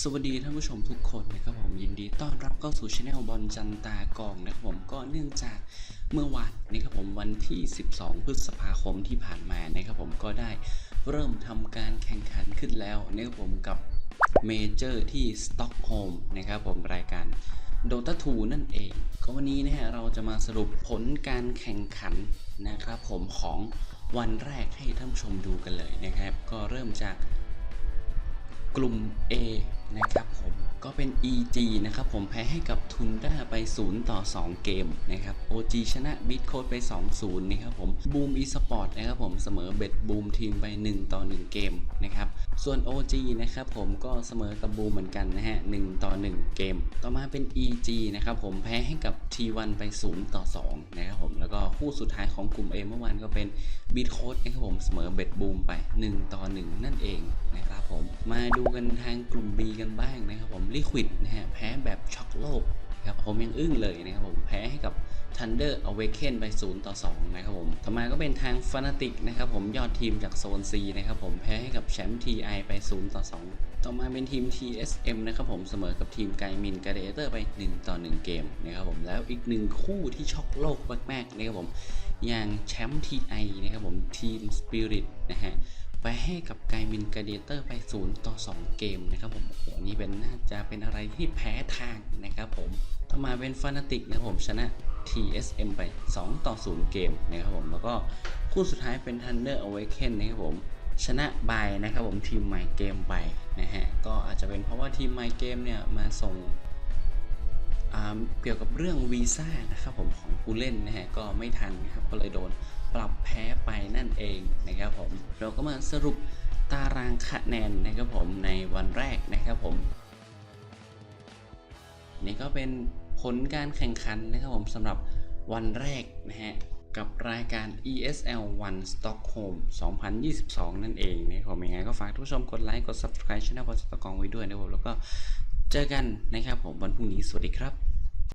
สวัสดีท่านผู้ชมทุกคนนะครับผมยินดีต้อนรับเข้าสู่ช anel บอลจันตากองนะครับผมก็เนื่องจากเมื่อวานนะครับผมวันที่ 12 พฤษภาคมที่ผ่านมานะครับผมก็ได้เริ่มทำการแข่งขันขึ้นแล้วนะครับผมกับเมเจอร์ที่สต็อกโฮล์มนะครับผมรายการ Dota 2นั่นเอง ก็วันนี้นะฮะเราจะมาสรุปผลการแข่งขันนะครับผมของวันแรกให้ท่านผู้ชมดูกันเลยนะครับ ก็เริ่มจากกลุ่ม A นะครับผมก็เป็น EG นะครับผมแพ้ให้กับทุนด้าไป 0 ต่อ 2 เกมนะครับ OG ชนะ b i t c o d e ไป 2-0นะครับผม Boom Esport นะครับผมเสมอเบ็ดบูมทีมไป 1 ต่อ 1 เกมนะครับส่วน OG นะครับผมก็เสมอกับบูมเหมือนกันนะฮะ1ต่อ 1 เกม ต่อมาเป็น EG นะครับผมแพ้ให้กับ T1 ไป 0 ต่อ 2 นะครับผมแล้วก็ คู่สุดท้ายของกลุ่ม A เมื่อวานก็เป็น b i t c o d e นะครับผมเสมอเบ็ดบูมไป 1 ต่อ 1 นั่นเองนะครับผม มาดูกันทางกลุ่ม B กันบ้างนะครับผม Liquid นะฮะแพ้แบบช็อกโลกครับผมยังอึ้งเลยนะครับผมแพ้ให้กับ Thunder Awaken ไป 0 ต่อ 2 นะครับผม ต่อมาก็เป็นทาง Fnatic นะครับผมยอดทีมจากโซน C นะครับผมแพ้ให้กับแชมป์ TI ไป 0 ต่อ 2 ต่อมาเป็นทีม TSM นะครับผมเสมอกับทีมไกมินกาเดเตอร์ไป 1 ต่อ 1 เกมนะครับผมแล้วอีกหนึ่งคู่ที่ช็อกโลกมากๆนะครับผมอย่างแชมป์ TI นะครับผมทีม Spirit นะฮะไปให้กับไกมินกาเดเตอร์ไป 0 ต่อ 2 เกมนะครับผมโอ้โหนี่เป็นน่าจะเป็นอะไรที่แพ้ทางนะครับผมต่อมาเป็นฟานาติกนะครับผมชนะ TSM ไป 2 ต่อ 0 เกมนะครับผม แล้วก็คู่สุดท้ายเป็น Thunder Awaken นะครับผม ชนะบายนะครับผมทีมใหม่เกมไปนะฮะ ก็อาจจะเป็นเพราะว่าทีมใหม่เกมเนี่ยมาส่งเกี่ยวกับเรื่องวีซ่านะครับผมของผู้เล่นนะฮะ ก็ไม่ทันครับ ก็เลยโดนปรับแพ้ไปนั่นเองนะครับผม เราก็มาสรุปตารางคะแนนนะครับผมในวันแรกนะครับผม นี่ก็เป็น ผลการแข่งขันนะครับผมสำหรับวันแรกนะฮะกับรายการ ESL one Stockholm 2022 นั่นเองนะครับผมยังไงก็ฝากทุกชมกดไลค์ กด subscribe ช่องบอลสตกองไว้ด้วยนะครับผมแล้วก็เจอกันนะครับผมวันพรุ่งนี้สวัสดีครับ